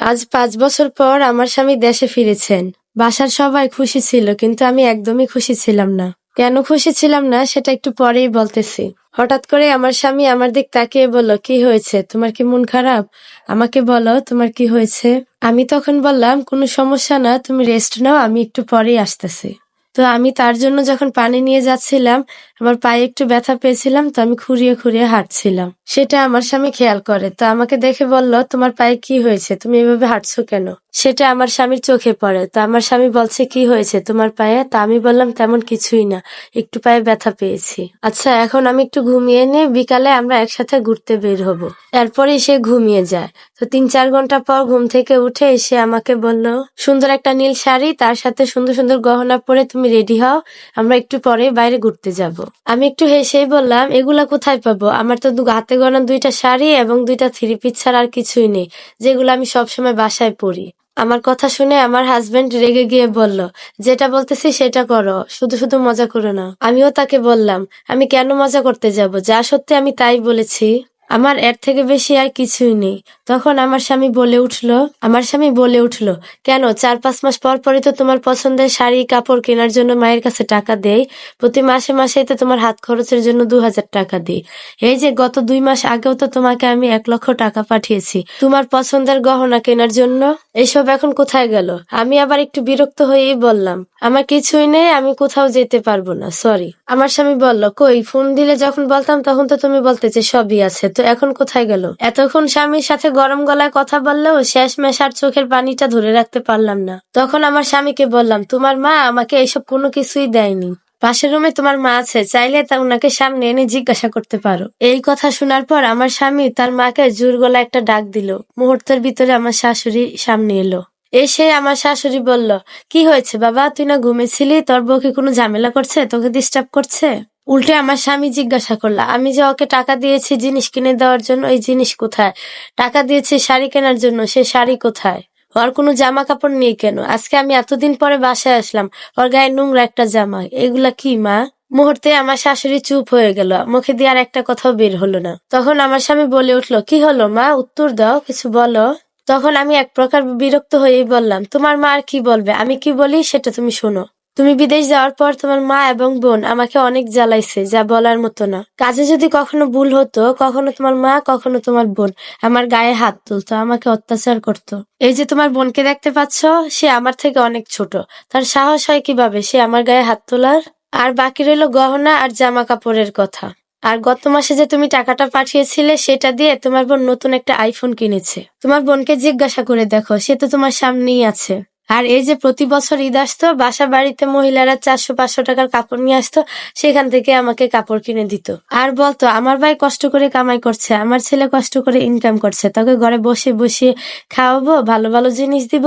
আজ পাঁচ বছর পর আমার স্বামী দেশে ফিরেছেন। বাসার সবাই খুশি ছিল, কিন্তু আমি একদমই খুশি ছিলাম না। কেন খুশি ছিলাম না, সেটা একটু পরেই বলতেছি। হঠাৎ করে আমার স্বামী আমার দিক তাকিয়ে বলল, কি হয়েছে? তোমার কি মন খারাপ? আমাকে বলো, তোমার কি হয়েছে? আমি তখন বললাম, কোনো সমস্যা না, তুমি রেস্ট নাও, আমি একটু পরেই আসতেছি। তো আমি তার জন্য যখন পানি নিয়ে যাচ্ছিলাম, আমার পায়ে একটু ব্যথা পেয়েছিলাম, তো আমি খুঁড়িয়ে খুঁড়িয়ে হাঁটছিলাম। সেটা আমার স্বামী খেয়াল করে। তো আমাকে দেখে বলল, তোমার পায়ে কি হয়েছে? তুমি এভাবে হাঁটছো কেন? সেটা আমার স্বামীর চোখে পড়ে। তো আমার স্বামী বলছে, কি হয়েছে তোমার পায়ে? তা আমি বললাম, তেমন কিছুই না। একটু পায়ে ব্যথা পেয়েছি। আচ্ছা এখন আমি একটু ঘুমিয়ে নিয়ে বিকালে আমরা একসাথে ঘুরতে বের হব। এরপরে সে ঘুমিয়ে যায়। তো তিন চার ঘণ্টা পর ঘুম থেকে উঠে এসে আমাকে বলল, সুন্দর একটা নীল শাড়ি, তার সাথে সুন্দর সুন্দর গহনা পরে তুমি রেডি হও, আমরা একটু পরে বাইরে ঘুরতে যাব। আমি একটু হেসেই বললাম, এগুলা কোথায় পাবো? আমার তো হাতে গোনা দুইটা শাড়ি এবং দুইটা থ্রি পিস ছাড়া আর কিছুই নেই, যেগুলো আমি সবসময় বাসায় পরি। আমার কথা শুনে আমার হাজবেন্ড রেগে গিয়ে বলল, যেটা বলতেছি সেটা করো, শুধু শুধু মজা করো না। আমিও তাকে বললাম, আমি কেন মজা করতে যাব? যা সত্যি আমি তাই বলেছি। আমার এর থেকে বেশি আর কিছুই নেই। তখন আমার স্বামী বলে উঠল, আমার স্বামী বলে উঠল, কেন চার পাঁচ মাস পর পরই তো তোমার পছন্দের শাড়ি, কাপড় কেনার জন্য মায়ের কাছে টাকা দেই? প্রতি মাসে মাসেই তো তোমার হাত খরচের জন্য দু হাজার টাকা দিই। এই যে গত দুই মাস আগেও তো তোমাকে আমি এক লক্ষ টাকা পাঠিয়েছি। তোমার পছন্দের গহনা কেনার জন্য? এসব এখন কোথায় গেল? আমি আবার একটু বিরক্ত হয়েই বললাম, আমার কিছুই নেই, আমি কোথাও যেতে পারব না সরি আমার স্বামী বলল, কই, ফোন দিলে যখন বলতাম তখন তো তুমি বলতে যে সবই আছে তো এখন কোথায় গেল? এতক্ষণ স্বামীর সাথে গরম গলায় কথা বললেও শেষ মেশার চোখের পানিটা ধরে রাখতে পারলাম না। তখন আমার স্বামীকে বললাম, তোমার মা আমাকে এইসব কোনো কিছুই দেয়নি। পাশের রুমে তোমার মা আছে, চাইলে তা ওনাকে সামনে এনে জিজ্ঞাসা করতে পারো। এই কথা শোনার পর আমার স্বামী তার মাকে জোর গলা একটা ডাক দিল। মুহূর্তের ভিতরে আমার শাশুড়ি সামনে এলো। এসে আমার শাশুড়ি বলল, কি হয়েছে বাবা? তুই না ঘুমেছিলি তোর বউ কি কোনো ঝামেলা করছে? তোকে ডিস্টার্ব করছে? উল্টে আমার স্বামী জিজ্ঞাসা করল, আমি যে ওকে টাকা দিয়েছি জিনিস কিনে দেওয়ার জন্য, ওই জিনিস কোথায়? টাকা দিয়েছি শাড়ি কেনার জন্য, সে শাড়ি কোথায়? ওর কোনো জামা কাপড় নেই কেন? আজকে আমি এতদিন পরে বাসায় আসলাম, ওর গায়ে নোংরা একটা জামা। এগুলা কি, মা? মুহূর্তে আমার শাশুড়ি চুপ হয়ে গেল, মুখে দিয়ে আর একটা কথাও বের হলো না। তখন আমার স্বামী বলে উঠল, কি হলো, মা? উত্তর দাও, কিছু বলো? তখন আমি এক প্রকার বিরক্ত হয়েই বললাম, তোমার মা আর কি বলবে? আমি কি বলি সেটা তুমি শোনো। তুমি বিদেশ যাওয়ার পর তোমার মা এবং বোন আমাকে অনেক জ্বালাইছে, যা বলার মতো না। কাজে যদি কখনো ভুল হতো, কখনো তোমার মা, কখনো তোমার বোন, আমার গায়ে হাত তুলতো, আমাকে অত্যাচার করতো। এই যে তোমার বোনকে দেখতে পাচ্ছ, সে আমার থেকে অনেক ছোট। তার সাহস হয় কীভাবে? সে আমার গায়ে হাত তোলার? আর বাকি রইল গহনা আর জামা কাপড়ের কথা। আর গত মাসে যে তুমি টাকাটা পাঠিয়েছিলে, সেটা দিয়ে তোমার বোন নতুন একটা আইফোন কিনেছে। তোমার বোনকে জিজ্ঞাসা করে দেখো, সে তো তোমার সামনেই আছে। আর এই যে প্রতি বছর ঈদ আসতো বাসা বাড়িতে মহিলারা চারশো পাঁচশো টাকার কাপড় নিয়ে আসতো, সেখান থেকে আমাকে কাপড় কিনে দিত। আর বলতো, আমার ভাই কষ্ট করে কামাই করছে, আমার ছেলে কষ্ট করে ইনকাম করছে, তাকে ঘরে বসে বসে খাওয়াবো, ভালো ভালো জিনিস দিব?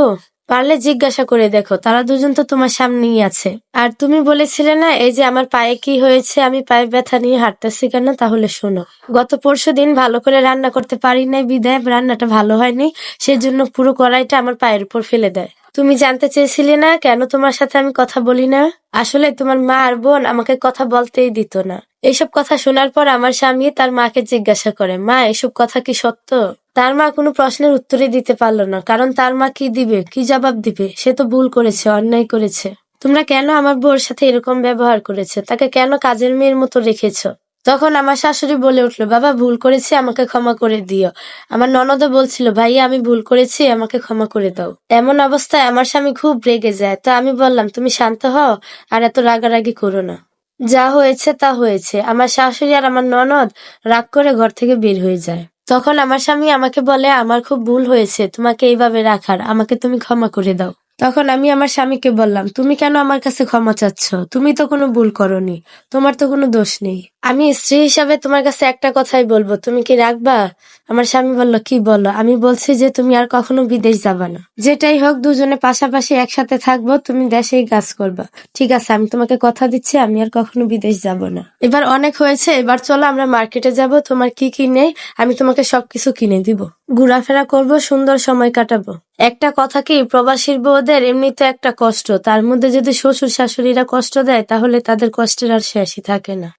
পারলে জিজ্ঞাসা করে দেখো, তারা দুজন তো তোমার সামনেই আছে। আর তুমি বলেছিলে না, এই যে আমার পায়ে কি হয়েছে, আমি পায়ে ব্যথা নিয়ে হাঁটতেছি কেন, তাহলে শোনো। গত পরশু দিন ভালো করে রান্না করতে পারি নাই বিদায় রান্নাটা ভালো হয়নি, সেজন্য পুরো কড়াইটা আমার পায়ের উপর ফেলে দেয়। তুমি জানতে চেয়েছিলে না, কেন তোমার সাথে আমি কথা বলি না? আসলে তোমার মা আর বোন আমাকে কথা বলতেই দিত না। এইসব কথা শোনার পর আমার স্বামী তার মাকে জিজ্ঞাসা করে, মা, এসব কথা কি সত্য? তার মা কোনো প্রশ্নের উত্তরই দিতে পারল না, কারণ তার মা কি দিবে, কি জবাব দিবে, সে তো ভুল করেছে, অন্যায় করেছে। তোমরা কেন আমার বউর সাথে এরকম ব্যবহার করেছে? তাকে কেন কাজের মেয়ের মতো রেখেছো? তখন আমার শাশুড়ি বলে উঠল, বাবা, ভুল করেছি, আমাকে ক্ষমা করে দিও। আমার ননদও বলছিল ভাই আমি ভুল করেছি, আমাকে ক্ষমা করে দাও। এমন অবস্থায় আমার স্বামী খুব রেগে যায়। তো আমি বললাম, তুমি শান্ত হও আর এত রাগারাগি করো না। যা হয়েছে, তা হয়েছে। আমার শাশুড়ি আর আমার ননদ রাগ করে ঘর থেকে বের হয়ে যায়। তখন আমার স্বামী আমাকে বলে, আমার খুব ভুল হয়েছে, তোমাকে এইভাবে রাখার, আমাকে তুমি ক্ষমা করে দাও। তখন আমি আমার স্বামীকে বললাম, তুমি কেন আমার কাছে ক্ষমা চাচ্ছ? তুমি তো কোনো ভুল করনি, তোমার তো কোনো দোষ নেই। আমি স্ত্রী হিসাবে তোমার কাছে একটা কথাই বলব, তুমি কি রাখবা? আমার স্বামী বলল, কি বলো? আমি বলছি যে তুমি আর কখনো বিদেশ যাবা না। যেটাই হোক, দুজনে পাশাপাশি একসাথে থাকব, তুমি দেশেই কাজ করবা। ঠিক আছে, আমি তোমাকে কথা দিচ্ছি, আমি আর কখনো বিদেশ যাব না। এবার অনেক হয়েছে, এবার চলো আমরা মার্কেটে যাব, তোমার কি কি নেই, আমি তোমাকে সবকিছু কিনে দিব। ঘোরাফেরা করব, সুন্দর সময় কাটাবো। একটা কথা কি, প্রবাসীর বউদের এমনিতে একটা কষ্ট, তার মধ্যে যদি শ্বশুর শাশুড়িরা কষ্ট দেয়, তাহলে তাদের কষ্টের আর শেষই থাকে না।